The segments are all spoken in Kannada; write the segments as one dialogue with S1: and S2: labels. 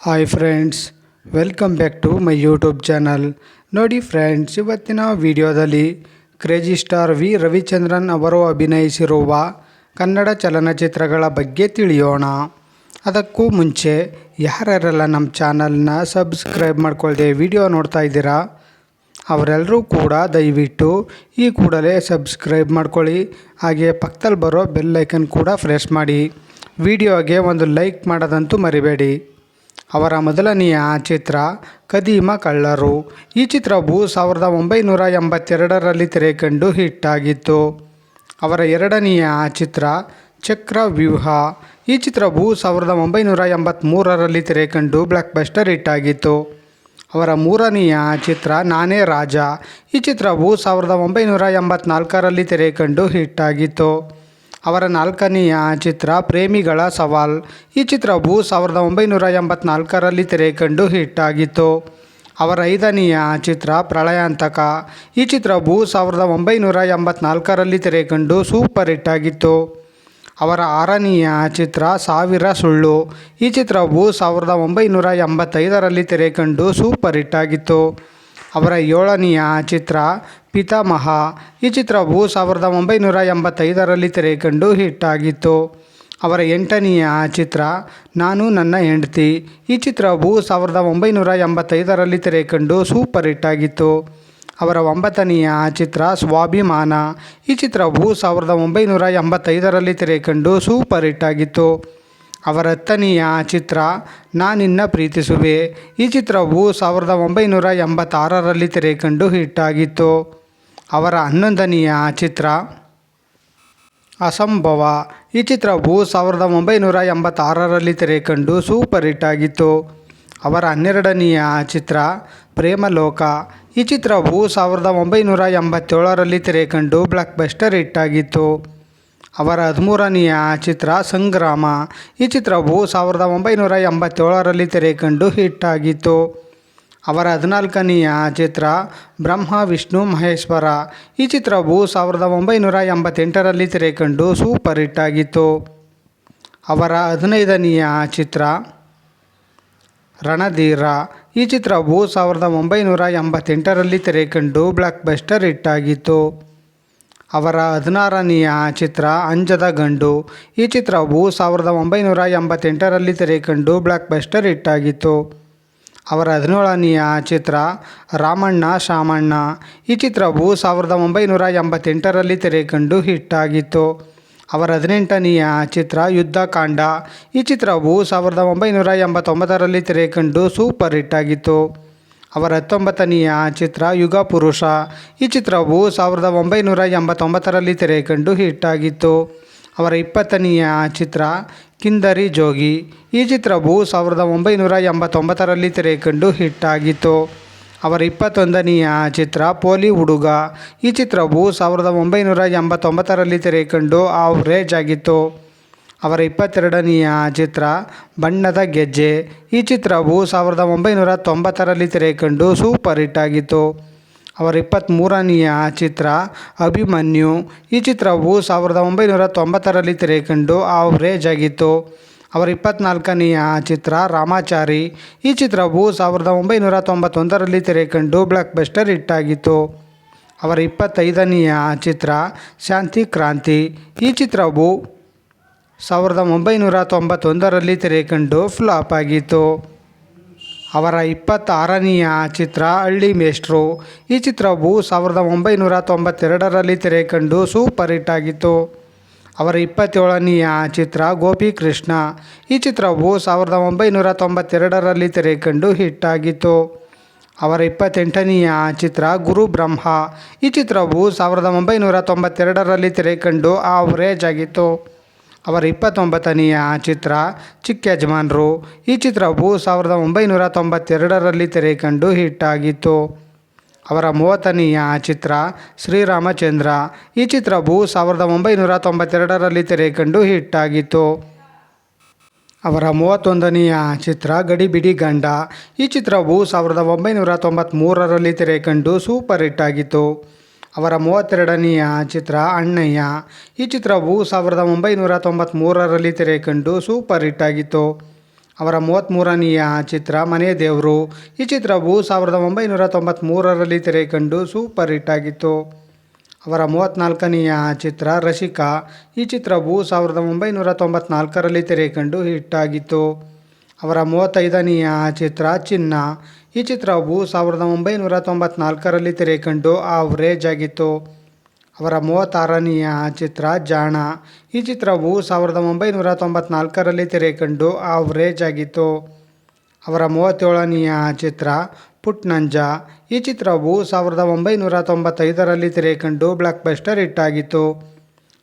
S1: Hi friends welcome back to my YouTube channel ನೋಡಿ ಫ್ರೆಂಡ್ಸ್ ಇವತ್ತಿನ ವಿಡಿಯೋದಲ್ಲಿ ಕ್ರೇಜಿ ಸ್ಟಾರ್ ವಿ ರವಿಚಂದ್ರನ್ ಅವರು ಅಭಿನಯಿಸಿರುವ ಕನ್ನಡ ಚಲನಚಿತ್ರಗಳ ಬಗ್ಗೆ ತಿಳಿಯೋಣ. ಅದಕ್ಕೂ ಮುಂಚೆ ಯಾರ್ಯಾರೆಲ್ಲ ನಮ್ಮ ಚಾನಲ್ನ ಸಬ್ಸ್ಕ್ರೈಬ್ ಮಾಡ್ಕೊಳ್ದೆ ವಿಡಿಯೋ ನೋಡ್ತಾ ಇದ್ದೀರಾ ಅವರೆಲ್ಲರೂ ಕೂಡ ದಯವಿಟ್ಟು ಈ ಕೂಡಲೇ ಸಬ್ಸ್ಕ್ರೈಬ್ ಮಾಡ್ಕೊಳ್ಳಿ. ಹಾಗೆ ಪಕ್ಕದಲ್ಲಿ ಬರೋ ಬೆಲ್ ಐಕನ್ ಕೂಡ ಫ್ರೆಶ್ ಮಾಡಿ. ವಿಡಿಯೋಗೆ ಒಂದು ಲೈಕ್ ಮಾಡೋದಂತೂ ಮರಿಬೇಡಿ. ಅವರ ಮೊದಲನೆಯ ಚಿತ್ರ ಕದೀಮ ಕಳ್ಳರು. ಈ ಚಿತ್ರವು ಸಾವಿರದ ಒಂಬೈನೂರ ಎಂಬತ್ತೆರಡರಲ್ಲಿ ತೆರೆಕಂಡು ಹಿಟ್ ಆಗಿತ್ತು ಅವರ ಎರಡನೆಯ ಚಿತ್ರ ಚಕ್ರವ್ಯೂಹ. ಈ ಚಿತ್ರವು ಸಾವಿರದ ಒಂಬೈನೂರ ಎಂಬತ್ತ್ಮೂರರಲ್ಲಿ ತೆರೆಕಂಡು ಬ್ಲಾಕ್ ಬಸ್ಟರ್ ಹಿಟ್ ಆಗಿತ್ತು ಅವರ ಮೂರನೆಯ ಚಿತ್ರ ನಾನೇ ರಾಜ. ಈ ಚಿತ್ರವು ಸಾವಿರದ ಒಂಬೈನೂರ ಎಂಬತ್ನಾಲ್ಕರಲ್ಲಿ ತೆರೆಕಂಡು ಹಿಟ್ ಆಗಿತ್ತು ಅವರ ನಾಲ್ಕನೆಯ ಚಿತ್ರ ಪ್ರೇಮಿಗಳ ಸವಾಲ್. ಈ ಚಿತ್ರವು ಸಾವಿರದ ಒಂಬೈನೂರ ಎಂಬತ್ನಾಲ್ಕರಲ್ಲಿ ತೆರೆಕಂಡು ಹಿಟ್ ಆಗಿತ್ತು. ಅವರ ಐದನೆಯ ಚಿತ್ರ ಪ್ರಳಯಾಂತಕ. ಈ ಚಿತ್ರವು ಸಾವಿರದ ಒಂಬೈನೂರ ಎಂಬತ್ನಾಲ್ಕರಲ್ಲಿ ತೆರೆಕಂಡು ಸೂಪರ್ ಹಿಟ್ ಆಗಿತ್ತು. ಅವರ ಆರನೆಯ ಚಿತ್ರ ಸಾವಿರ ಸುಳ್ಳು. ಈ ಚಿತ್ರವು ಸಾವಿರದ ಒಂಬೈನೂರ ಎಂಬತ್ತೈದರಲ್ಲಿ ತೆರೆಕಂಡು ಸೂಪರ್ ಹಿಟ್ ಆಗಿತ್ತು. ಅವರ ಏಳನೆಯ ಚಿತ್ರ ಪಿತಾಮಹ. ಈ ಚಿತ್ರವು ಸಾವಿರದ ಒಂಬೈನೂರ ಎಂಬತ್ತೈದರಲ್ಲಿ ತೆರೆಕಂಡು ಹಿಟ್ ಆಗಿತ್ತು ಅವರ ಎಂಟನೆಯ ಚಿತ್ರ, ನಾನು ನನ್ನ ಹೆಂಡತಿ ಈ ಚಿತ್ರವು ಸಾವಿರದ ಒಂಬೈನೂರ ಎಂಬತ್ತೈದರಲ್ಲಿ ತೆರೆಕಂಡು ಸೂಪರ್ ಹಿಟ್ ಆಗಿತ್ತು ಅವರ ಒಂಬತ್ತನೆಯ ಚಿತ್ರ, ಸ್ವಾಭಿಮಾನ ಈ ಚಿತ್ರವು ಸಾವಿರದ ಒಂಬೈನೂರ ಎಂಬತ್ತೈದರಲ್ಲಿ ತೆರೆಕಂಡು ಸೂಪರ್ ಹಿಟ್ ಆಗಿತ್ತು ಅವರ ಹತ್ತನೆಯ ಚಿತ್ರ, ನಾನಿನ್ನ ಪ್ರೀತಿಸುವೆ ಈ ಚಿತ್ರವು ಸಾವಿರದ ಒಂಬೈನೂರ ಎಂಬತ್ತಾರರಲ್ಲಿ ತೆರೆಕಂಡು ಹಿಟ್ ಆಗಿತ್ತು ಅವರ ಹನ್ನೊಂದನೆಯ ಚಿತ್ರ ಅಸಂಭವ. ಈ ಚಿತ್ರವು ಸಾವಿರದ ಒಂಬೈನೂರ ಎಂಬತ್ತಾರರಲ್ಲಿ ತೆರೆಕಂಡು ಸೂಪರ್ ಹಿಟ್ ಆಗಿತ್ತು. ಅವರ ಹನ್ನೆರಡನೆಯ ಚಿತ್ರ ಪ್ರೇಮಲೋಕ. ಈ ಚಿತ್ರವು ಸಾವಿರದ ಒಂಬೈನೂರ ಎಂಬತ್ತೇಳರಲ್ಲಿ ತೆರೆಕಂಡು ಬ್ಲಾಕ್ ಬಸ್ಟರ್ ಹಿಟ್ ಆಗಿತ್ತು. ಅವರ ಹದಿಮೂರನೆಯ ಚಿತ್ರ ಸಂಗ್ರಾಮ. ಈ ಚಿತ್ರವು ಸಾವಿರದ ಒಂಬೈನೂರ ಎಂಬತ್ತೇಳರಲ್ಲಿ ತೆರೆಕಂಡು ಹಿಟ್ ಆಗಿತ್ತು. ಅವರ ಹದಿನಾಲ್ಕನೆಯ ಚಿತ್ರ ಬ್ರಹ್ಮ, ವಿಷ್ಣು, ಮಹೇಶ್ವರ. ಈ ಚಿತ್ರವು ಸಾವಿರದ ಒಂಬೈನೂರ ಎಂಬತ್ತೆಂಟರಲ್ಲಿ ತೆರೆಕಂಡು ಸೂಪರ್ ಹಿಟ್ ಆಗಿತ್ತು. ಅವರ ಹದಿನೈದನೆಯ ಚಿತ್ರ ರಣಧೀರ. ಈ ಚಿತ್ರವು ಸಾವಿರದ ಒಂಬೈನೂರ ಎಂಬತ್ತೆಂಟರಲ್ಲಿ ತೆರೆಕಂಡು ಬ್ಲಾಕ್ ಬಸ್ಟರ್ ಹಿಟ್ ಆಗಿತ್ತು. ಅವರ ಹದಿನಾರನೆಯ ಚಿತ್ರ ಅಂಜದ ಗಂಡು. ಈ ಚಿತ್ರವು ಸಾವಿರದ ಒಂಬೈನೂರ ಎಂಬತ್ತೆಂಟರಲ್ಲಿ ತೆರೆಕಂಡು ಬ್ಲಾಕ್ ಬಸ್ಟರ್ ಹಿಟ್ ಆಗಿತ್ತು. ಅವರ ಹದಿನೇಳನೆಯ ಚಿತ್ರ ರಾಮಣ್ಣ ಶಾಮಣ್ಣ. ಈ ಚಿತ್ರವು ಸಾವಿರದ ಒಂಬೈನೂರ ಎಂಬತ್ತೆಂಟರಲ್ಲಿ ತೆರೆಕಂಡು ಹಿಟ್ ಆಗಿತ್ತು. ಅವರ ಹದಿನೆಂಟನೆಯ ಚಿತ್ರ ಯುದ್ಧಕಾಂಡ. ಈ ಚಿತ್ರವು ಸಾವಿರದ ಒಂಬೈನೂರ ಎಂಬತ್ತೊಂಬತ್ತರಲ್ಲಿ ತೆರೆಕಂಡು ಸೂಪರ್ ಹಿಟ್ ಆಗಿತ್ತು. ಅವರ ಹತ್ತೊಂಬತ್ತನೆಯ ಚಿತ್ರ ಯುಗ ಪುರುಷ. ಈ ಚಿತ್ರವು ಸಾವಿರದ ಒಂಬೈನೂರ ಎಂಬತ್ತೊಂಬತ್ತರಲ್ಲಿ ತೆರೆಕಂಡು ಹಿಟ್ ಆಗಿತ್ತು. ಅವರ ಇಪ್ಪತ್ತನೆಯ ಚಿತ್ರ ಕಿಂದರಿ ಜೋಗಿ. ಈ ಚಿತ್ರವು ಸಾವಿರದ ಒಂಬೈನೂರ ಎಂಬತ್ತೊಂಬತ್ತರಲ್ಲಿ ತೆರೆಕಂಡು ಹಿಟ್ಟಾಗಿತ್ತು. ಅವರ ಇಪ್ಪತ್ತೊಂದನೆಯ ಚಿತ್ರ ಪೋಲಿ ಹುಡುಗ. ಈ ಚಿತ್ರವು ಸಾವಿರದ ಒಂಬೈನೂರ ಎಂಬತ್ತೊಂಬತ್ತರಲ್ಲಿ ತೆರೆಕಂಡು ಆವ್ರೇಜ್ ಆಗಿತ್ತು. ಅವರ ಇಪ್ಪತ್ತೆರಡನೆಯ ಚಿತ್ರ ಬಣ್ಣದ ಗೆಜ್ಜೆ. ಈ ಚಿತ್ರವು ಸಾವಿರದ ಒಂಬೈನೂರ ತೊಂಬತ್ತರಲ್ಲಿ ತೆರೆಕಂಡು ಸೂಪರ್ ಹಿಟ್ ಆಗಿತ್ತು. ಅವರ ಇಪ್ಪತ್ತ್ಮೂರನೆಯ ಚಿತ್ರ ಅಭಿಮನ್ಯು. ಈ ಚಿತ್ರವು ಸಾವಿರದ ಒಂಬೈನೂರ ತೊಂಬತ್ತರಲ್ಲಿ ತೆರೆಕಂಡು ಆವ್ರೇಜ್ ಆಗಿತ್ತು ಅವರ ಇಪ್ಪತ್ತ್ನಾಲ್ಕನೆಯ ಚಿತ್ರ ರಾಮಾಚಾರಿ. ಈ ಚಿತ್ರವು ಸಾವಿರದ ಒಂಬೈನೂರ ತೊಂಬತ್ತೊಂದರಲ್ಲಿ ತೆರೆಕಂಡು ಬ್ಲಾಕ್ ಬಸ್ಟರ್ ಹಿಟ್ ಆಗಿತ್ತು ಅವರ ಇಪ್ಪತ್ತೈದನೆಯ ಚಿತ್ರ ಶಾಂತಿ ಕ್ರಾಂತಿ. ಈ ಚಿತ್ರವು ಸಾವಿರದ ಒಂಬೈನೂರ ತೊಂಬತ್ತೊಂದರಲ್ಲಿ ತೆರೆಕಂಡು ಫ್ಲಾಪ್ ಆಗಿತ್ತು. ಅವರ ಇಪ್ಪತ್ತಾರನೆಯ ಚಿತ್ರ ಹಳ್ಳಿ ಮೇಷ್ಟ್ರು. ಈ ಚಿತ್ರವು ಸಾವಿರದ ಒಂಬೈನೂರ ತೊಂಬತ್ತೆರಡರಲ್ಲಿ ತೆರೆಕಂಡು ಸೂಪರ್ ಹಿಟ್ ಆಗಿತ್ತು. ಅವರ ಇಪ್ಪತ್ತೇಳನೆಯ ಚಿತ್ರ ಗೋಪಿ ಕೃಷ್ಣ. ಈ ಚಿತ್ರವು ಸಾವಿರದ ಒಂಬೈನೂರ ತೊಂಬತ್ತೆರಡರಲ್ಲಿ ತೆರೆಕಂಡು ಹಿಟ್ ಆಗಿತ್ತು. ಅವರ ಇಪ್ಪತ್ತೆಂಟನೆಯ ಚಿತ್ರ ಗುರು ಬ್ರಹ್ಮ. ಈ ಚಿತ್ರವು ಸಾವಿರದ ಒಂಬೈನೂರ ತೊಂಬತ್ತೆರಡರಲ್ಲಿ ತೆರೆಕಂಡು ಆವರೇಜ್ ಆಗಿತ್ತು. ಅವರ ಇಪ್ಪತ್ತೊಂಬತ್ತನೆಯ ಚಿತ್ರ ಚಿಕ್ಕ ಯಜಮಾನರು. ಈ ಚಿತ್ರವು ಸಾವಿರದ ಒಂಬೈನೂರ ತೊಂಬತ್ತೆರಡರಲ್ಲಿ ತೆರೆಕಂಡು ಹಿಟ್ ಆಗಿತ್ತು ಅವರ ಮೂವತ್ತನೆಯ ಚಿತ್ರ ಶ್ರೀರಾಮಚಂದ್ರ. ಈ ಚಿತ್ರವು ಸಾವಿರದ ಒಂಬೈನೂರ ತೊಂಬತ್ತೆರಡರಲ್ಲಿ ತೆರೆಕಂಡು ಹಿಟ್ ಆಗಿತ್ತು ಅವರ ಮೂವತ್ತೊಂದನೆಯ ಚಿತ್ರ ಗಡಿಬಿಡಿ ಗಂಡ. ಈ ಚಿತ್ರವು ಸಾವಿರದ ಒಂಬೈನೂರ ತೊಂಬತ್ತ್ಮೂರರಲ್ಲಿ ತೆರೆಕಂಡು ಸೂಪರ್ ಹಿಟ್ ಆಗಿತ್ತು. ಅವರ ಮೂವತ್ತೆರಡನೆಯ ಚಿತ್ರ ಅಣ್ಣಯ್ಯ. ಈ ಚಿತ್ರವು ಸಾವಿರದ ಒಂಬೈನೂರ ತೊಂಬತ್ತ್ಮೂರರಲ್ಲಿ ತೆರೆಕಂಡು ಸೂಪರ್ ಹಿಟ್ ಆಗಿತ್ತು. ಅವರ ಮೂವತ್ತ್ಮೂರನೆಯ ಚಿತ್ರ ಮನೆ ದೇವರು. ಈ ಚಿತ್ರವು ಸಾವಿರದ ಒಂಬೈನೂರ ತೊಂಬತ್ತ್ಮೂರರಲ್ಲಿ ತೆರೆ ಕಂಡು ಸೂಪರ್ ಹಿಟ್ ಆಗಿತ್ತು. ಅವರ ಮೂವತ್ತ್ನಾಲ್ಕನೆಯ ಚಿತ್ರ ರಸಿಕಾ. ಈ ಚಿತ್ರವು ಸಾವಿರದ ಒಂಬೈನೂರ ತೊಂಬತ್ನಾಲ್ಕರಲ್ಲಿ ತೆರೆ ಕಂಡು ಹಿಟ್ ಆಗಿತ್ತು. ಅವರ ಮೂವತ್ತೈದನೆಯ ಚಿತ್ರ ಚಿನ್ನ. ಈ ಚಿತ್ರವು ಸಾವಿರದ ಒಂಬೈನೂರ ತೊಂಬತ್ನಾಲ್ಕರಲ್ಲಿ ತೆರೆ ಕಂಡು ಆವ್ರೇಜ್ ಆಗಿತ್ತು ಅವರ ಮೂವತ್ತಾರನೆಯ ಚಿತ್ರ ಜಾಣ. ಈ ಚಿತ್ರವು ಸಾವಿರದ ಒಂಬೈನೂರ ತೊಂಬತ್ನಾಲ್ಕರಲ್ಲಿ ತೆರೆ ಕಂಡು ಆವ್ರೇಜ್ ಆಗಿತ್ತು ಅವರ ಮೂವತ್ತೇಳನೆಯ ಚಿತ್ರ ಪುಟ್ನಂಜ. ಈ ಚಿತ್ರವು ಸಾವಿರದ ಒಂಬೈನೂರ ತೊಂಬತ್ತೈದರಲ್ಲಿ ತೆರೆ ಕಂಡು ಬ್ಲಾಕ್ ಬಸ್ಟರ್ ಹಿಟ್ ಆಗಿತ್ತು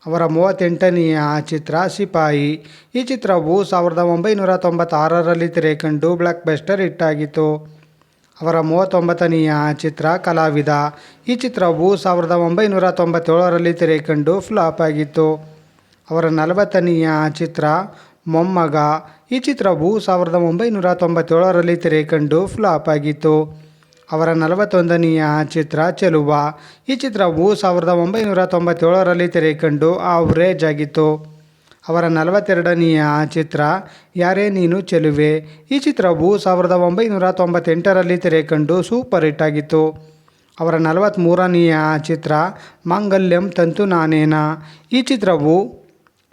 S1: ಅವರ ಮೂವತ್ತೆಂಟನೆಯ ಚಿತ್ರ ಸಿಪಾಯಿ. ಈ ಚಿತ್ರವು ಸಾವಿರದ ಒಂಬೈನೂರ ತೊಂಬತ್ತಾರರಲ್ಲಿ ತೆರೆ ಕಂಡು ಬ್ಲಾಕ್ ಬಸ್ಟರ್ ಹಿಟ್ ಆಗಿತ್ತು ಅವರ ಮೂವತ್ತೊಂಬತ್ತನೆಯ ಚಿತ್ರ ಕಲಾವಿದ. ಈ ಚಿತ್ರವು ಸಾವಿರದ ಒಂಬೈನೂರ ತೊಂಬತ್ತೇಳರಲ್ಲಿ ತೆರೆ ಕಂಡು ಫ್ಲಾಪ್ ಆಗಿತ್ತು. ಅವರ ನಲವತ್ತನೆಯ ಚಿತ್ರ ಮೊಮ್ಮಗ. ಈ ಚಿತ್ರವು ಸಾವಿರದ ಒಂಬೈನೂರ ತೊಂಬತ್ತೇಳರಲ್ಲಿ ತೆರೆ ಕಂಡು ಫ್ಲಾಪ್ ಆಗಿತ್ತು. ಅವರ ನಲವತ್ತೊಂದನೆಯ ಚಿತ್ರ ಚೆಲುವ. ಈ ಚಿತ್ರವು ಸಾವಿರದ ಒಂಬೈನೂರ ತೊಂಬತ್ತೇಳರಲ್ಲಿ ತೆರೆ ಕಂಡು ಆವ್ರೇಜ್ ಆಗಿತ್ತು. ಅವರ ನಲವತ್ತೆರಡನೆಯ ಚಿತ್ರ, ಯಾರೇ ನೀನು ಚೆಲುವೆ ಈ ಚಿತ್ರವು ಸಾವಿರದ ಒಂಬೈನೂರ ತೊಂಬತ್ತೆಂಟರಲ್ಲಿ ತೆರೆ ಕಂಡು ಸೂಪರ್ ಹಿಟ್ ಆಗಿತ್ತು. ಅವರ ನಲವತ್ತ್ಮೂರನೆಯ ಚಿತ್ರ, ಮಾಂಗಲ್ಯಂ ತಂತು ನಾನೇನ ಈ ಚಿತ್ರವು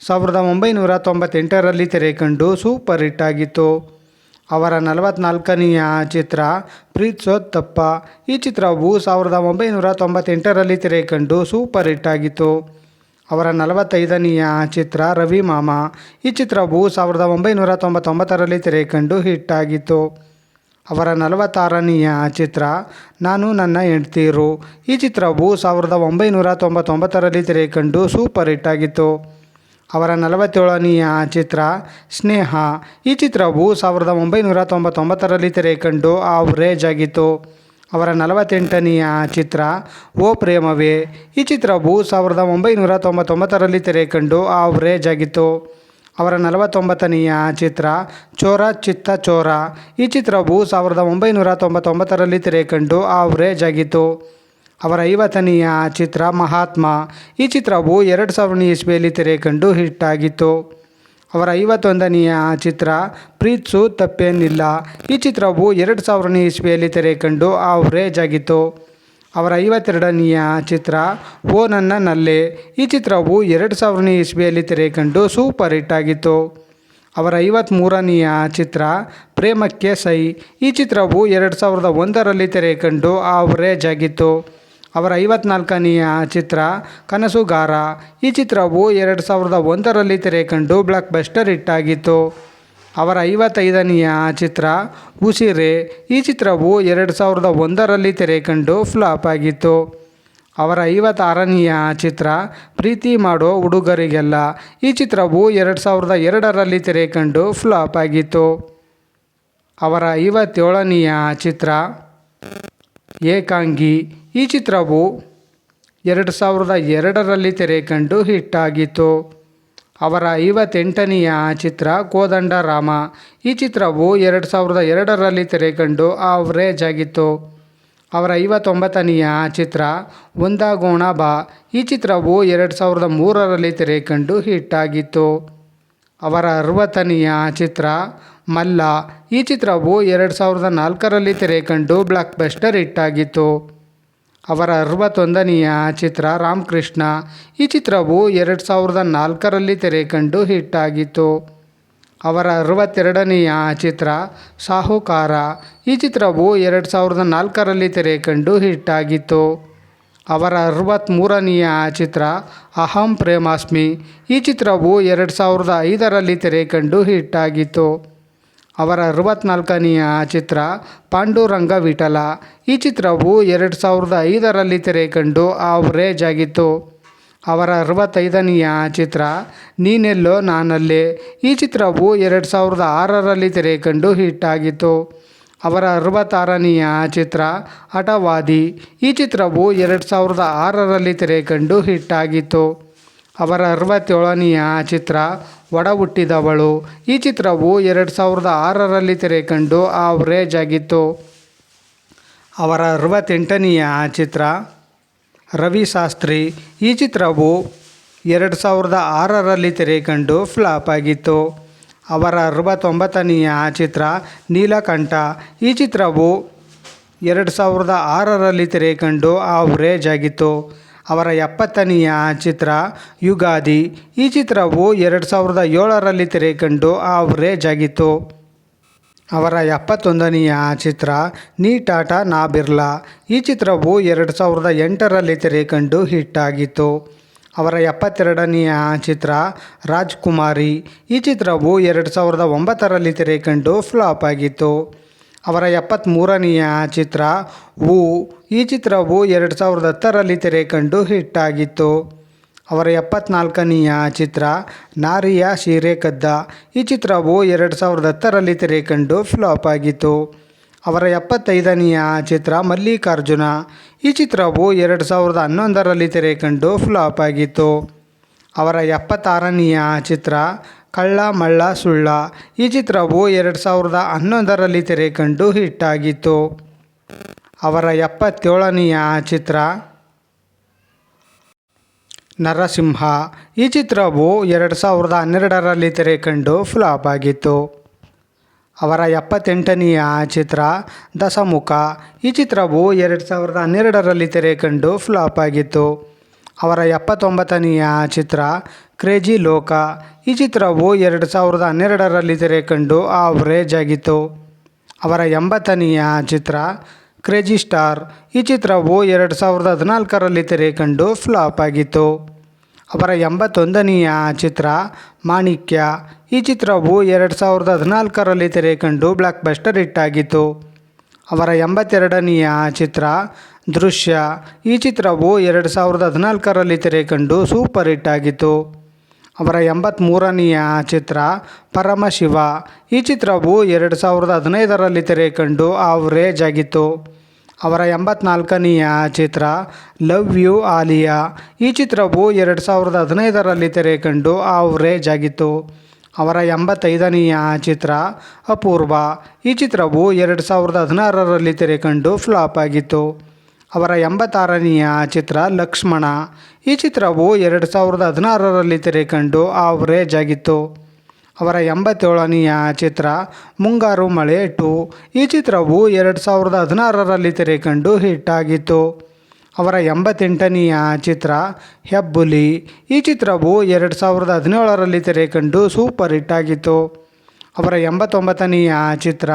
S1: ಸಾವಿರದ ಒಂಬೈನೂರ ತೊಂಬತ್ತೆಂಟರಲ್ಲಿ ತೆರೆ ಕಂಡು ಸೂಪರ್ ಹಿಟ್ ಆಗಿತ್ತು. ಅವರ ನಲವತ್ನಾಲ್ಕನೆಯ ಚಿತ್ರ ಪ್ರೀತ್ಸೋದ್ ತಪ್ಪ ಈ ಚಿತ್ರವು ಸಾವಿರದ ಒಂಬೈನೂರ ತೊಂಬತ್ತೆಂಟರಲ್ಲಿ ತೆರೆ ಕಂಡು ಸೂಪರ್ ಹಿಟ್ ಆಗಿತ್ತು. ಅವರ ನಲವತ್ತೈದನೆಯ ಚಿತ್ರ ರವಿ ಮಾಮ. ಈ ಚಿತ್ರವು ಸಾವಿರದ ಒಂಬೈನೂರ ತೊಂಬತ್ತೊಂಬತ್ತರಲ್ಲಿ ತೆರೆ ಕಂಡು ಹಿಟ್ ಆಗಿತ್ತು ಅವರ ನಲವತ್ತಾರನೆಯ ಚಿತ್ರ, ನಾನು ನನ್ನ ಹೆಂಡ್ತೀರು ಈ ಚಿತ್ರವು ಸಾವಿರದ ಒಂಬೈನೂರ ತೊಂಬತ್ತೊಂಬತ್ತರಲ್ಲಿ ತೆರೆ ಕಂಡು ಸೂಪರ್ ಹಿಟ್ ಆಗಿತ್ತು ಅವರ ನಲವತ್ತೇಳನೆಯ ಚಿತ್ರ, ಸ್ನೇಹ ಈ ಚಿತ್ರವು ಸಾವಿರದ ಒಂಬೈನೂರ ತೊಂಬತ್ತೊಂಬತ್ತರಲ್ಲಿ ತೆರೆ ಕಂಡು ಆವ್ರೇಜ್ ಆಗಿತ್ತು. ಅವರ ನಲವತ್ತೆಂಟನೆಯ ಚಿತ್ರ, ಓ ಪ್ರೇಮವೇ. ಈ ಚಿತ್ರವು ಸಾವಿರದ ಒಂಬೈನೂರ ತೊಂಬತ್ತೊಂಬತ್ತರಲ್ಲಿ ತೆರೆ ಕಂಡು ಆವ್ರೇಜ್ ಆಗಿತ್ತು ಅವರ ನಲವತ್ತೊಂಬತ್ತನೆಯ ಚಿತ್ರ, ಚೋರ ಚಿತ್ತ ಚೋರ. ಈ ಚಿತ್ರವು ಸಾವಿರದ ಒಂಬೈನೂರ ತೊಂಬತ್ತೊಂಬತ್ತರಲ್ಲಿ ತೆರೆ ಕಂಡು ಆವ್ರೇಜ್ ಆಗಿತ್ತು ಅವರ ಐವತ್ತನೆಯ ಚಿತ್ರ ಮಹಾತ್ಮ. ಈ ಚಿತ್ರವು ಎರಡು ಸಾವಿರನೇ ಇಸ್ವಿಯಲ್ಲಿ ತೆರೆ ಕಂಡು ಹಿಟ್ ಆಗಿತ್ತು. ಅವರ ಐವತ್ತೊಂದನೆಯ ಚಿತ್ರ ಪ್ರೀತ್ಸು ತಪ್ಪೇನಿಲ್ಲ. ಈ ಚಿತ್ರವು ಎರಡು ಸಾವಿರನೇ ಇಸ್ವಿಯಲ್ಲಿ ತೆರೆ ಕಂಡು ಆವ್ರೇಜ್ ಆಗಿತ್ತು. ಅವರ ಐವತ್ತೆರಡನೆಯ ಚಿತ್ರ ಓ ನನ್ನ ನಲ್ಲೆ. ಈ ಚಿತ್ರವು ಎರಡು ಸಾವಿರನೇ ಇಸ್ವಿಯಲ್ಲಿ ತೆರೆ ಕಂಡು ಸೂಪರ್ ಹಿಟ್ ಆಗಿತ್ತು. ಅವರ ಐವತ್ತ್ಮೂರನೆಯ ಚಿತ್ರ ಪ್ರೇಮಕ್ಕೆ ಸೈ. ಈ ಚಿತ್ರವು ಎರಡು ಸಾವಿರದ ಒಂದರಲ್ಲಿ ತೆರೆ ಕಂಡು ಆವ್ರೇಜ್ ಆಗಿತ್ತು. ಅವರ ಐವತ್ನಾಲ್ಕನೆಯ ಚಿತ್ರ ಕನಸುಗಾರ. ಈ ಚಿತ್ರವು ಎರಡು ಸಾವಿರದ ಒಂದರಲ್ಲಿ ತೆರೆ ಕಂಡು ಬ್ಲಾಕ್ ಬಸ್ಟರ್ ಹಿಟ್ ಆಗಿತ್ತು ಅವರ ಐವತ್ತೈದನೆಯ ಚಿತ್ರ ಉಸಿರೆ. ಈ ಚಿತ್ರವು ಎರಡು ಸಾವಿರದ ಒಂದರಲ್ಲಿ ತೆರೆ ಕಂಡು ಫ್ಲಾಪ್ ಆಗಿತ್ತು. ಅವರ ಐವತ್ತಾರನೆಯ ಚಿತ್ರ ಪ್ರೀತಿ ಮಾಡೋ ಹುಡುಗರಿಗೆಲ್ಲ. ಈ ಚಿತ್ರವು ಎರಡು ಸಾವಿರದ ಎರಡರಲ್ಲಿ ತೆರೆ ಕಂಡು ಫ್ಲಾಪ್ ಆಗಿತ್ತು. ಅವರ ಐವತ್ತೇಳನೆಯ ಚಿತ್ರ ಏಕಾಂಗಿ. ಈ ಚಿತ್ರವು ಎರಡು ಸಾವಿರದ ಎರಡರಲ್ಲಿ ತೆರೆ ಕಂಡು ಹಿಟ್ ಆಗಿತ್ತು ಅವರ ಐವತ್ತೆಂಟನೆಯ ಚಿತ್ರ ಕೋದಂಡ ರಾಮ. ಈ ಚಿತ್ರವು ಎರಡು ಸಾವಿರದ ಎರಡರಲ್ಲಿ ತೆರೆ ಕಂಡು ಆವ್ರೇಜ್ ಆಗಿತ್ತು. ಅವರ ಐವತ್ತೊಂಬತ್ತನೆಯ ಚಿತ್ರ ಒಂದಾಗೋಣ ಬಾ. ಈ ಚಿತ್ರವು ಎರಡು ಸಾವಿರದ ಮೂರರಲ್ಲಿ ಹಿಟ್ ಆಗಿತ್ತು ಅವರ ಅರವತ್ತನೆಯ ಚಿತ್ರ ಮಲ್ಲ. ಈ ಚಿತ್ರವು ಎರಡು ಸಾವಿರದ ನಾಲ್ಕರಲ್ಲಿ ತೆರೆ ಕಂಡು ಬ್ಲಾಕ್ ಬಸ್ಟರ್ ಹಿಟ್ ಆಗಿತ್ತು. ಅವರ ಅರವತ್ತೊಂದನೆಯ ಚಿತ್ರ ರಾಮಕೃಷ್ಣ. ಈ ಚಿತ್ರವು ಎರಡು ಸಾವಿರದ ನಾಲ್ಕರಲ್ಲಿ ತೆರೆ ಕಂಡು ಹಿಟ್ ಆಗಿತ್ತು. ಅವರ ಅರವತ್ತೆರಡನೆಯ ಚಿತ್ರ ಸಾಹುಕಾರ. ಈ ಚಿತ್ರವು ಎರಡು ಸಾವಿರದ ನಾಲ್ಕರಲ್ಲಿ ತೆರೆ ಕಂಡು ಹಿಟ್ ಆಗಿತ್ತು. ಅವರ ಅರವತ್ತ್ಮೂರನೆಯ ಚಿತ್ರ ಅಹಂ ಪ್ರೇಮಾಸ್ಮಿ. ಈ ಚಿತ್ರವು ಎರಡು ಸಾವಿರದ ಐದರಲ್ಲಿ ತೆರೆ ಕಂಡು ಹಿಟ್ ಆಗಿತ್ತು. ಅವರ ಅರವತ್ನಾಲ್ಕನೆಯ ಚಿತ್ರ ಪಾಂಡುರಂಗ ವಿಠಲ. ಈ ಚಿತ್ರವು ಎರಡು ಸಾವಿರದ ಐದರಲ್ಲಿ ತೆರೆ ಕಂಡು ಆವ್ರೇಜ್ ಆಗಿತ್ತು ಅವರ ಅರವತ್ತೈದನೆಯ ಚಿತ್ರ, ನೀನೆಲ್ಲೋ ನಾನಲ್ಲೇ. ಈ ಚಿತ್ರವು ಎರಡು ಸಾವಿರದ ಆರರಲ್ಲಿ ತೆರೆ ಕಂಡು ಹಿಟ್ ಆಗಿತ್ತು ಅವರ ಅರವತ್ತಾರನೆಯ ಚಿತ್ರ, ಹಠವಾದಿ. ಈ ಚಿತ್ರವು ಎರಡು ಸಾವಿರದ ಆರರಲ್ಲಿ ತೆರೆ ಕಂಡು ಹಿಟ್ ಆಗಿತ್ತು ಅವರ ಅರವತ್ತೇಳನೆಯ ಚಿತ್ರ ಒಡ ಹುಟ್ಟಿದವಳು ಈ ಚಿತ್ರವು ಎರಡು ಸಾವಿರದ ಆರರಲ್ಲಿ ತೆರೆ ಕಂಡು ಆವ್ರೇಜ್ ಆಗಿತ್ತು ಅವರ ಅರವತ್ತೆಂಟನೆಯ ಚಿತ್ರ, ರವಿ ಶಾಸ್ತ್ರಿ. ಈ ಚಿತ್ರವು ಎರಡು ಸಾವಿರದ ಆರರಲ್ಲಿ ತೆರೆ ಕಂಡು ಫ್ಲಾಪ್ ಆಗಿತ್ತು. ಅವರ ಅರವತ್ತೊಂಬತ್ತನೆಯ ಚಿತ್ರ, ನೀಲಕಂಠ. ಈ ಚಿತ್ರವು ಎರಡು ಸಾವಿರದ ಆರರಲ್ಲಿ ತೆರೆ ಕಂಡು ಆವ್ರೇಜ್ ಆಗಿತ್ತು ಅವರ ಎಪ್ಪತ್ತನೆಯ ಚಿತ್ರ ಯುಗಾದಿ. ಈ ಚಿತ್ರವು ಎರಡು ಸಾವಿರದ ಏಳರಲ್ಲಿ ತೆರೆಕಂಡು ಆವ್ರೇಜ್ ಆಗಿತ್ತು ಅವರ ಎಪ್ಪತ್ತೊಂದನೆಯ ಚಿತ್ರ ನೀ ಟಾಟಾ ನಾ ಬಿರ್ಲಾ. ಈ ಚಿತ್ರವು ಎರಡು ಸಾವಿರದ ಎಂಟರಲ್ಲಿ ತೆರೆ ಕಂಡು ಹಿಟ್ ಆಗಿತ್ತು ಅವರ ಎಪ್ಪತ್ತೆರಡನೆಯ ಚಿತ್ರ ರಾಜ್ಕುಮಾರಿ. ಈ ಚಿತ್ರವು ಎರಡು ಸಾವಿರದ ಒಂಬತ್ತರಲ್ಲಿ ತೆರೆ ಕಂಡು ಫ್ಲಾಪ್ ಆಗಿತ್ತು. ಅವರ ಎಪ್ಪತ್ತ್ಮೂರನೆಯ ಚಿತ್ರ ಹೂ ಈ ಚಿತ್ರವು ಎರಡು ಸಾವಿರದ ಹತ್ತರಲ್ಲಿ ತೆರೆ ಕಂಡು ಹಿಟ್ ಆಗಿತ್ತು ಅವರ ಎಪ್ಪತ್ನಾಲ್ಕನೆಯ ಚಿತ್ರ ನಾರಿಯ ಸೀರೆ ಕದ್ದ ಈ ಚಿತ್ರವು ಎರಡು ಸಾವಿರದ ಹತ್ತರಲ್ಲಿ ತೆರೆ ಕಂಡು ಫ್ಲಾಪ್ ಆಗಿತ್ತು. ಅವರ ಎಪ್ಪತ್ತೈದನೆಯ ಚಿತ್ರ ಮಲ್ಲಿಕಾರ್ಜುನ. ಈ ಚಿತ್ರವು ಎರಡು ಸಾವಿರದ ಹನ್ನೊಂದರಲ್ಲಿ ತೆರೆ ಕಂಡು ಫ್ಲಾಪ್ ಆಗಿತ್ತು. ಅವರ ಎಪ್ಪತ್ತಾರನೆಯ ಚಿತ್ರ ಕಳ್ಳ ಮಳ್ಳ ಸುಳ್ಳ. ಈ ಚಿತ್ರವು ಎರಡು ಸಾವಿರದ ಹನ್ನೊಂದರಲ್ಲಿ ಹಿಟ್ ಆಗಿತ್ತು. ಅವರ ಎಪ್ಪತ್ತೇಳನೆಯ ಚಿತ್ರ ನರಸಿಂಹ. ಈ ಚಿತ್ರವು ಎರಡು ಸಾವಿರದ ಹನ್ನೆರಡರಲ್ಲಿ ತೆರೆ ಕಂಡು ಫ್ಲಾಪ್ ಆಗಿತ್ತು. ಅವರ ಎಪ್ಪತ್ತೆಂಟನೆಯ ಚಿತ್ರ ದಶಮುಖ. ಈ ಚಿತ್ರವು ಎರಡು ಸಾವಿರದ ಹನ್ನೆರಡರಲ್ಲಿ ತೆರೆ ಕಂಡು ಫ್ಲಾಪ್ ಆಗಿತ್ತು. ಅವರ ಎಪ್ಪತ್ತೊಂಬತ್ತನೆಯ ಚಿತ್ರ ಕ್ರೇಜಿ ಲೋಕ. ಈ ಚಿತ್ರವು ಎರಡು ಸಾವಿರದ ಹನ್ನೆರಡರಲ್ಲಿ ತೆರೆ ಕಂಡು ಆವ್ರೇಜ್ ಆಗಿತ್ತು ಅವರ ಎಂಬತ್ತನೆಯ ಚಿತ್ರ ಕ್ರೇಜಿ ಸ್ಟಾರ್. ಈ ಚಿತ್ರವು ಎರಡು ಸಾವಿರದ ಹದಿನಾಲ್ಕರಲ್ಲಿ ತೆರೆ ಕಂಡು ಫ್ಲಾಪ್ ಆಗಿತ್ತು. ಅವರ ಎಂಬತ್ತೊಂದನೆಯ ಚಿತ್ರ ಮಾಣಿಕ್ಯ. ಈ ಚಿತ್ರವು ಎರಡು ಸಾವಿರದ ಹದಿನಾಲ್ಕರಲ್ಲಿ ತೆರೆ ಕಂಡು ಬ್ಲಾಕ್ ಬಸ್ಟರ್ ಹಿಟ್ಟಾಗಿತ್ತು ಅವರ ಎಂಬತ್ತೆರಡನೆಯ ಚಿತ್ರ ದೃಶ್ಯ. ಈ ಚಿತ್ರವು ಎರಡು ಸಾವಿರದ ಹದಿನಾಲ್ಕರಲ್ಲಿ ತೆರೆ ಕಂಡು ಸೂಪರ್ ಹಿಟ್ ಆಗಿತ್ತು. ಅವರ ಎಂಬತ್ತ್ಮೂರನೆಯ ಚಿತ್ರ ಪರಮಶಿವ. ಈ ಚಿತ್ರವು ಎರಡು ಸಾವಿರದ ಹದಿನೈದರಲ್ಲಿ ತೆರೆ ಕಂಡು ಆವ್ರೇಜ್ ಆಗಿತ್ತು. ಅವರ ಎಂಬತ್ನಾಲ್ಕನೆಯ ಚಿತ್ರ ಲವ್ ಯು ಆಲಿಯಾ. ಈ ಚಿತ್ರವು ಎರಡು ಸಾವಿರದ ಹದಿನೈದರಲ್ಲಿ ತೆರೆ ಕಂಡು ಆವ್ರೇಜ್ ಆಗಿತ್ತು. ಅವರ ಎಂಬತ್ತೈದನೆಯ ಚಿತ್ರ ಅಪೂರ್ವ. ಈ ಚಿತ್ರವು ಎರಡು ಸಾವಿರದ ಹದಿನಾರರಲ್ಲಿ ತೆರೆ ಕಂಡು ಫ್ಲಾಪ್ ಆಗಿತ್ತು. ಅವರ ಎಂಬತ್ತಾರನೆಯ ಚಿತ್ರ ಲಕ್ಷ್ಮಣ. ಈ ಚಿತ್ರವು ಎರಡು ಸಾವಿರದ ಹದಿನಾರರಲ್ಲಿ ತೆರೆಕಂಡು ಕಂಡು ಆವ್ರೇಜ್ ಆಗಿತ್ತು ಅವರ ಎಂಬತ್ತೇಳನೆಯ ಚಿತ್ರ ಮುಂಗಾರು ಮಳೆ ಟು. ಈ ಚಿತ್ರವು ಎರಡು ಸಾವಿರದ ಹದಿನಾರರಲ್ಲಿ ತೆರೆ ಕಂಡು ಹಿಟ್ ಆಗಿತ್ತು. ಅವರ ಎಂಬತ್ತೆಂಟನೆಯ ಚಿತ್ರ ಹೆಬ್ಬುಲಿ. ಈ ಚಿತ್ರವು ಎರಡು ಸಾವಿರದ ಹದಿನೇಳರಲ್ಲಿ ತೆರೆಕಂಡು ಸೂಪರ್ ಹಿಟ್ ಆಗಿತ್ತು. ಅವರ ಎಂಬತ್ತೊಂಬತ್ತನೆಯ ಚಿತ್ರ,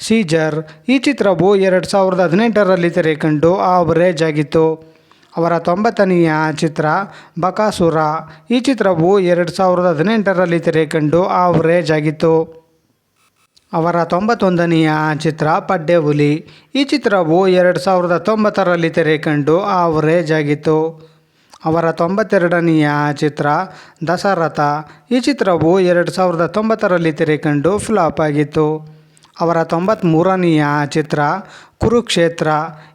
S1: ಸೀಜರ್. ಈ ಚಿತ್ರವು ಎರಡು ಸಾವಿರದ ಹದಿನೆಂಟರಲ್ಲಿ ತೆರೆ ಕಂಡು ಆವರೇಜ್ ಆಗಿತ್ತು ಅವರ ತೊಂಬತ್ತನೆಯ ಚಿತ್ರ, ಬಕಾಸುರ. ಈ ಚಿತ್ರವು ಎರಡು ಸಾವಿರದ ಹದಿನೆಂಟರಲ್ಲಿ ತೆರೆ ಕಂಡು ಆವರೇಜ್ ಆಗಿತ್ತು ಅವರ ತೊಂಬತ್ತೊಂದನೆಯ ಚಿತ್ರ ಪಡ್ಡೆ ಹುಲಿ ಈ ಚಿತ್ರವು ಎರಡು ಸಾವಿರದ ಹತ್ತೊಂಬತ್ತರಲ್ಲಿ ತೆರೆ ಕಂಡು ಆವರೇಜ್ ಆಗಿತ್ತು ಅವರ ತೊಂಬತ್ತೆರಡನೆಯ ಚಿತ್ರ ದಶರಥ. ಈ ಚಿತ್ರವು ಎರಡು ಸಾವಿರದ ತೊಂಬತ್ತರಲ್ಲಿ ತೆರೆ ಕಂಡು ಫ್ಲಾಪ್ ಆಗಿತ್ತು. ಅವರ ತೊಂಬತ್ತ್ಮೂರನೆಯ ಚಿತ್ರ ಕುರುಕ್ಷೇತ್ರ.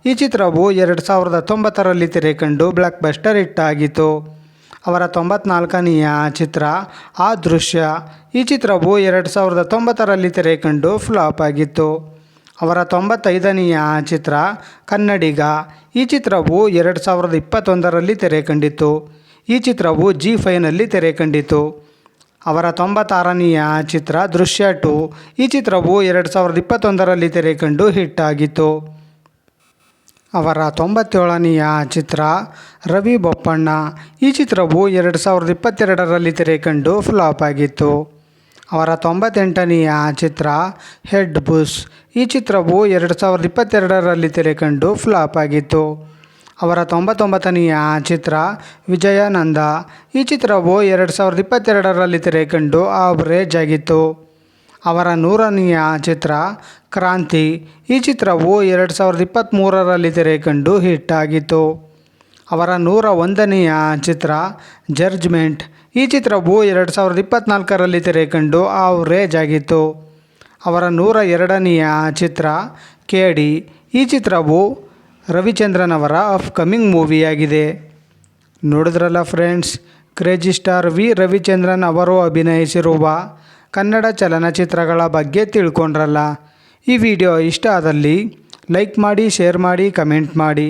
S1: ಈ ಚಿತ್ರವು ಎರಡು ಸಾವಿರದ ತೊಂಬತ್ತರಲ್ಲಿ ತೆರೆ ಕಂಡು ಬ್ಲಾಕ್ ಬಸ್ಟರ್ ಹಿಟ್ ಆಗಿತ್ತು. ಅವರ ತೊಂಬತ್ನಾಲ್ಕನೆಯ ಚಿತ್ರ ಆ ದೃಶ್ಯ ಈ ಚಿತ್ರವು ಎರಡು ಸಾವಿರದ ತೊಂಬತ್ತರಲ್ಲಿ ತೆರೆ ಕಂಡು ಫ್ಲಾಪ್ ಆಗಿತ್ತು. ಅವರ ತೊಂಬತ್ತೈದನೆಯ ಚಿತ್ರ ಕನ್ನಡಿಗ. ಈ ಚಿತ್ರವು ಎರಡು ಸಾವಿರದ ಇಪ್ಪತ್ತೊಂದರಲ್ಲಿ ತೆರೆ ಕಂಡಿತ್ತು ಈ ಚಿತ್ರವು ಜಿ ಫೈನಲ್ಲಿ ತೆರೆ ಕಂಡಿತು ಅವರ ತೊಂಬತ್ತಾರನೆಯ ಚಿತ್ರ ದೃಶ್ಯ ಟು. ಈ ಚಿತ್ರವು ಎರಡು ಸಾವಿರದ ಇಪ್ಪತ್ತೊಂದರಲ್ಲಿ ತೆರೆ ಕಂಡು ಹಿಟ್ ಆಗಿತ್ತು. ಅವರ ತೊಂಬತ್ತೇಳನೆಯ ಚಿತ್ರ ರವಿ ಬೊಪ್ಪಣ್ಣ. ಈ ಚಿತ್ರವು ಎರಡು ಸಾವಿರದ ಇಪ್ಪತ್ತೆರಡರಲ್ಲಿ ತೆರೆ ಕಂಡು ಫ್ಲಾಪ್ ಆಗಿತ್ತು. ಅವರ ತೊಂಬತ್ತೆಂಟನೆಯ ಚಿತ್ರ ಹೆಡ್ ಬುಸ್ ಈ ಚಿತ್ರವು ಎರಡು ಸಾವಿರದ ಇಪ್ಪತ್ತೆರಡರಲ್ಲಿ ತೆರೆ ಕಂಡು ಫ್ಲಾಪ್ ಆಗಿತ್ತು. ಅವರ ತೊಂಬತ್ತೊಂಬತ್ತನೆಯ ಚಿತ್ರ ವಿಜಯಾನಂದ. ಈ ಚಿತ್ರವು ಎರಡು ಸಾವಿರದ ಇಪ್ಪತ್ತೆರಡರಲ್ಲಿ ತೆರೆ ಕಂಡು ಆವರೇಜ್ ಆಗಿತ್ತು. ಅವರ ನೂರನೆಯ ಚಿತ್ರ ಕ್ರಾಂತಿ. ಈ ಚಿತ್ರವು ಎರಡು ಸಾವಿರದ ಇಪ್ಪತ್ತ್ಮೂರರಲ್ಲಿ ತೆರೆ ಕಂಡು ಹಿಟ್ ಆಗಿತ್ತು. ಅವರ ನೂರ ಒಂದನೆಯ ಚಿತ್ರ ಜಡ್ಜ್ಮೆಂಟ್ ಈ ಚಿತ್ರವು ಎರಡು ಸಾವಿರದ ಇಪ್ಪತ್ತ್ನಾಲ್ಕರಲ್ಲಿ ತೆರೆ ಕಂಡು ಆವ್ರೇಜ್ ಆಗಿತ್ತು ಅವರ ನೂರ ಎರಡನೆಯ ಚಿತ್ರ ಕೇಡಿ. ಈ ಚಿತ್ರವು ರವಿಚಂದ್ರನ್ ಅವರ ಅಪ್ಕಮಿಂಗ್ ಮೂವಿಯಾಗಿದೆ. ನೋಡಿದ್ರಲ್ಲ friends, crazy star V Ravichandran ಅವರು ಅಭಿನಯಿಸಿರುವ ಕನ್ನಡ ಚಲನಚಿತ್ರಗಳ ಬಗ್ಗೆ ತಿಳ್ಕೊಂಡ್ರಲ್ಲ. ಈ ವಿಡಿಯೋ ಇಷ್ಟ ಆದಲ್ಲಿ ಲೈಕ್ ಮಾಡಿ, ಶೇರ್ ಮಾಡಿ, ಕಮೆಂಟ್ ಮಾಡಿ.